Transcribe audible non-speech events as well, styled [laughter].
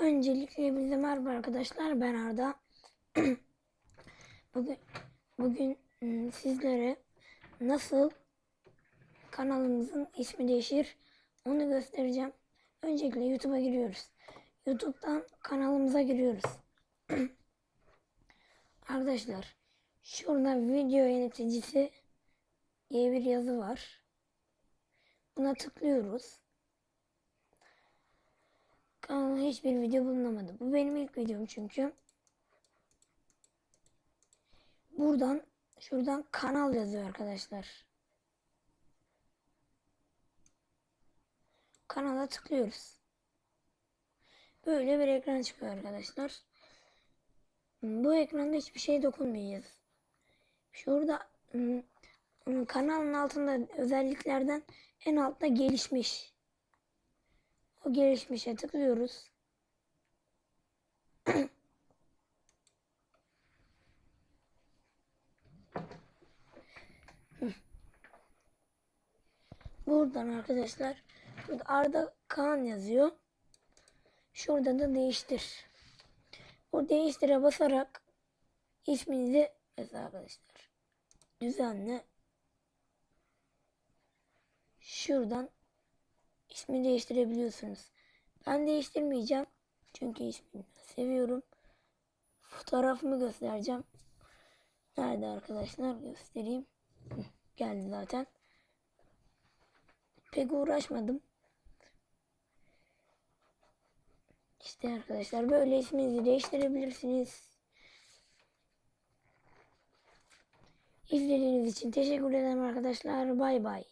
Öncelikle hepinize merhaba arkadaşlar. Ben Arda. [clears throat] bugün bugün ım, sizlere nasıl kanalımızın ismi değişir onu göstereceğim. Öncelikle YouTube'a giriyoruz. YouTube'dan kanalımıza giriyoruz. [clears throat] Arkadaşlar şurada video yöneticisi diye bir yazı var. Buna tıklıyoruz. Hiçbir video bulunamadı. Bu benim ilk videom çünkü. Buradan şuradan kanal yazıyor arkadaşlar. Kanala tıklıyoruz. Böyle bir ekran çıkıyor arkadaşlar. Bu ekranda hiçbir şey dokunmayacağız. Şurada ım, kanalın altında özelliklerden en altta gelişmiş. O gelişmişe tıklıyoruz. Buradan arkadaşlar Arda Kaan yazıyor. Şurada da değiştir. O değiştire basarak isminizi mesela arkadaşlar düzenle şuradan ismi değiştirebiliyorsunuz. Ben değiştirmeyeceğim. Çünkü ismini seviyorum. Fotoğrafımı göstereceğim. Nerede arkadaşlar? Göstereyim. Geldi zaten. Pek uğraşmadım. İşte arkadaşlar böyle isminizi değiştirebilirsiniz. İzlediğiniz için teşekkür ederim arkadaşlar. Bay bay.